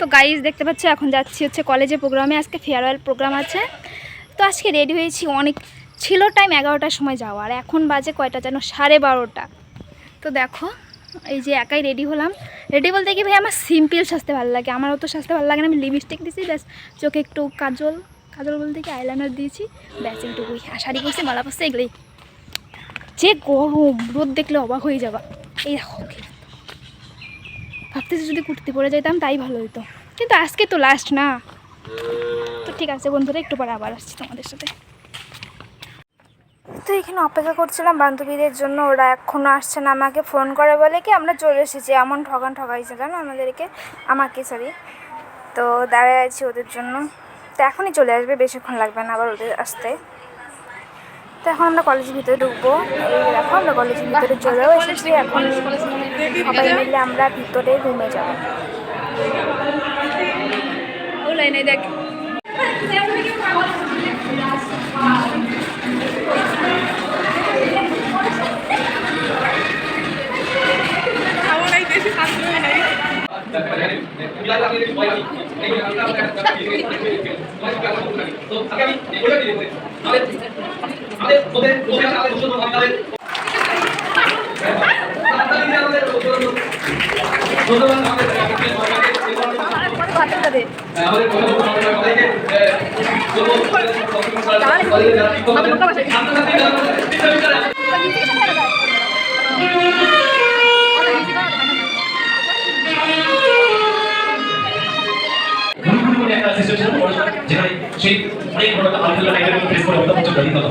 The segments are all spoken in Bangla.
তো গাইজ দেখতে পাচ্ছ, এখন যাচ্ছি হচ্ছে কলেজে প্রোগ্রামে আজকে ফেয়ারওয়েল প্রোগ্রাম আছে। তো আজকে রেডি হয়েছি, অনেক ছিল টাইম এগারোটার সময় যাওয়া। আর এখন বাজে কয়টা যেন? সাড়ে বারোটা। তো দেখো, এই যে একাই রেডি হলাম। রেডি বলতে কি ভাই, আমার সিম্পল সাজতে ভালো লাগে। আমারও তো সাজতে ভালো লাগে না। আমি লিপস্টিক দিয়েছি ব্যাস। চোখে একটু কাজল কাজল বলতে কি আইলাইনার দিয়েছি। ব্যাস, এইটুকুই। আর শাড়ি পরছি, মালা পরছি, এগুলোই। যে গরম, রোদ দেখলে অবাক হয়ে যাবা। এই দেখো ভাবতেছি যদি কুর্তি পরে যেতাম তাই ভালো হতো কিন্তু আজকে তো লাস্ট না। তো ঠিক আছে বন্ধুরা, একটু পরে আবার আসছি তোমাদের সাথে। তো এখানে অপেক্ষা করছিলাম বান্ধবীদের জন্য, ওরা এখনও আসছে না আমাকে ফোন করে বলে কি আমরা চলে এসেছি, এমন ঠগান ঠগাইছে, জানো আমাদেরকে? আমাকে সরি তো দাঁড়ায় আছি ওদের জন্য। তো এখনই চলে আসবে, বেশিক্ষণ লাগবে না আবার ওদের আসতে। তো এখন আমরা কলেজের ভিতরে ঢুকবো। এই দেখো, আমরা কলেজের ভিতরে চলেও এসেছি। এখন সবাই মিলে আমরা ভিতরে রুমে যাব। দেখ বলে। একটা সিস্টেম ছিল যেখানে সেই অনেক বড় মধ্যে প্রেস করে দিতে হতো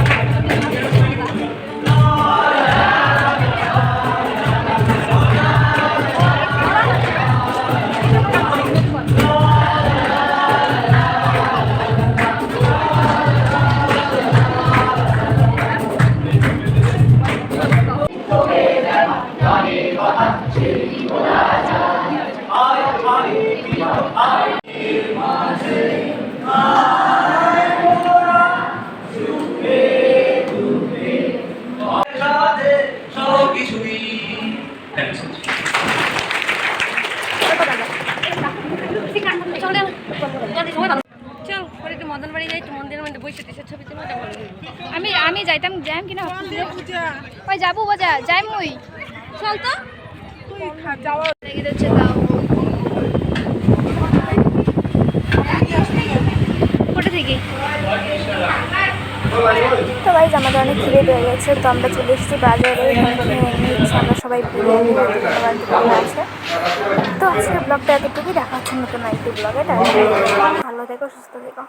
মদন বাড়ি যাই মন্দিরের মধ্যে বসে দেশের ছবি তুলে। আমি আমি যাইতাম যাইম কিনা? ওই যাব বাজা যাই মুই চল তো। লেগে যাচ্ছে তাও। কোটা থেকে? তো ভাইজ আমাদের অনেক খিদে পেয়ে গেছে তো আমরা চলে এসেছি বাজারে। আমরা সবাই বিরিয়ানি আছে। তো আজকে ব্লগটা এতটুকুই দেখা হচ্ছে নতুন আরেকটি ব্লগে ভালো থেকো সুস্থ থেকো।